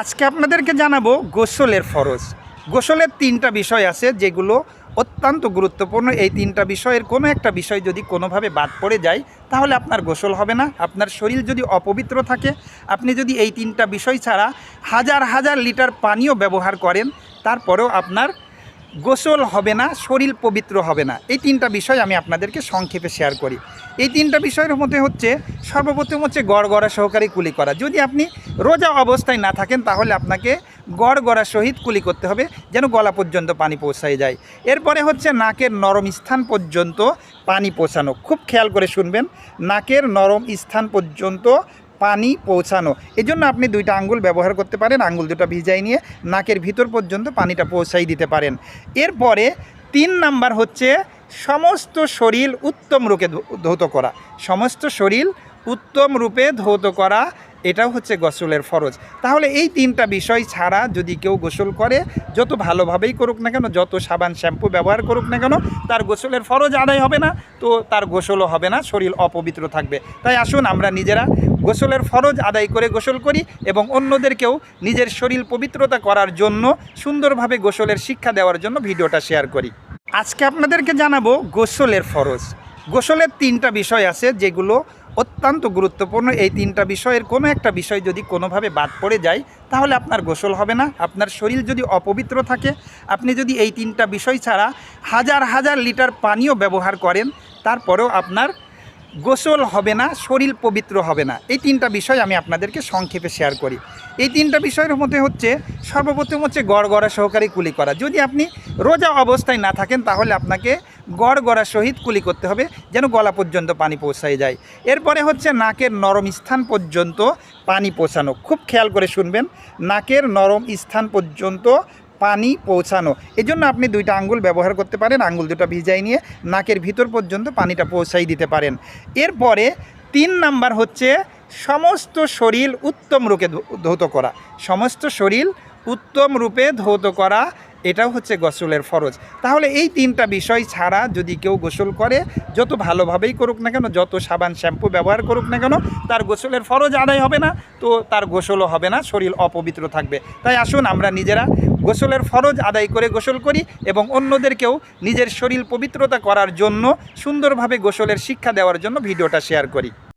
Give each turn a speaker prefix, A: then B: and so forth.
A: আজকে আপনাদেরকে জানাব গোসলের ফরজ। গোসলের তিনটা বিষয় আছে যেগুলো অত্যন্ত গুরুত্বপূর্ণ। এই তিনটা বিষয়ের কোনো একটা বিষয় যদি কোনোভাবে বাদ পড়ে যায়, তাহলে আপনার গোসল হবে না। আপনার শরীর যদি অপবিত্র থাকে, আপনি যদি এই তিনটা বিষয় ছাড়া হাজার হাজার লিটার পানিও ব্যবহার করেন, তারপরেও আপনার গোসল হবে না, শরীর পবিত্র হবে না। এই তিনটা বিষয় আমি আপনাদেরকে সংক্ষেপে শেয়ার করি। এই তিনটা বিষয়ের মধ্যে হচ্ছে সর্বপ্রথম হচ্ছে গড় গড়া সহকারী কুলি করা। যদি আপনি রোজা অবস্থায় না থাকেন, তাহলে আপনাকে গড় গড়া সহিত কুলি করতে হবে, যেন গলা পর্যন্ত পানি পৌঁছায় যায়। এরপরে হচ্ছে নাকের নরম স্থান পর্যন্ত পানি পৌঁছানো। খুব খেয়াল করে শুনবেন, নাকের নরম স্থান পর্যন্ত পানি পৌঁছানো। এজন্য আপনি দুইটা আঙ্গুল ব্যবহার করতে পারেন, আঙ্গুল দুটো ভিজাই নিয়ে নাকের ভিতর পর্যন্ত পানিটা পৌঁছাই দিতে পারেন। এরপরে তিন নাম্বার হচ্ছে সমস্ত শরীর উত্তম রূপে ধৌত করা। সমস্ত শরীর উত্তম রূপে ধৌত করা, এটাও হচ্ছে গোসলের ফরজ। তাহলে এই তিনটা বিষয় ছাড়া যদি কেউ গোসল করে, যত ভালোভাবেই করুক না কেন, যত সাবান শ্যাম্পু ব্যবহার করুক না কেন, তার গোসলের ফরজ আদায় হবে না, তো তার গোসলও হবে না, শরীর অপবিত্র থাকবে। তাই আসুন আমরা নিজেরা গোসলের ফরজ আদায় করে গোসল করি এবং অন্যদেরকেও নিজের শরীর পবিত্রতা করার জন্য সুন্দরভাবে গোসলের শিক্ষা দেওয়ার জন্য ভিডিওটা শেয়ার করি। আজকে আপনাদেরকে জানাব গোসলের ফরজ। গোসলের তিনটা বিষয় আছে যেগুলো অত্যন্ত গুরুত্বপূর্ণ। এই তিনটা বিষয়ের কোনো একটা বিষয় যদি কোনোভাবে বাদ পড়ে যায়, তাহলে আপনার গোসল হবে না। আপনার শরীর যদি অপবিত্র থাকে, আপনি যদি এই তিনটা বিষয় ছাড়া হাজার হাজার লিটার পানিও ব্যবহার করেন, তারপরেও আপনার গোসল হবে না, শরীর পবিত্র হবে না। এই তিনটা বিষয় আমি আপনাদেরকে সংক্ষেপে শেয়ার করি। এই তিনটা বিষয়ের মধ্যে হচ্ছে সর্বপ্রথম হচ্ছে গড় গড়া সহকারী কুলি করা। যদি আপনি রোজা অবস্থায় না থাকেন, তাহলে আপনাকে গড় গড়া সহিত কুলি করতে হবে, যেন গলা পর্যন্ত পানি পৌঁছায় যায়। এরপরে হচ্ছে নাকের নরম স্থান পর্যন্ত পানি পৌঁছানো। খুব খেয়াল করে শুনবেন, নাকের নরম স্থান পর্যন্ত পানি পৌঁছানো। এজন্য আপনি দুইটা আঙ্গুল ব্যবহার করতে পারেন, আঙ্গুল দুটো ভিজাই নিয়ে নাকের ভিতর পর্যন্ত পানিটা পৌঁছাই দিতে পারেন। এরপরে তিন নাম্বার হচ্ছে সমস্ত শরীর উত্তম রূপে ধৌত করা। সমস্ত শরীর উত্তম রূপে ধৌত করা এটাও হচ্ছে গোসলের ফরজ। তাহলে এই তিনটা বিষয় ছাড়া যদি কেউ গোসল করে, যত ভালোভাবেই করুক না কেন, যত সাবান শ্যাম্পু ব্যবহার করুক না কেন, তার গোসলের ফরজ আদায় হবে না, তো তার গোসলও হবে না, শরীর অপবিত্র থাকবে। তাই আসুন আমরা নিজেরা গোসলের ফরজ আদায় করে গোসল করি এবং অন্যদেরকেও নিজের শরীর পবিত্রতা করার জন্য সুন্দরভাবে গোসলের শিক্ষা দেওয়ার জন্য ভিডিওটা শেয়ার করি।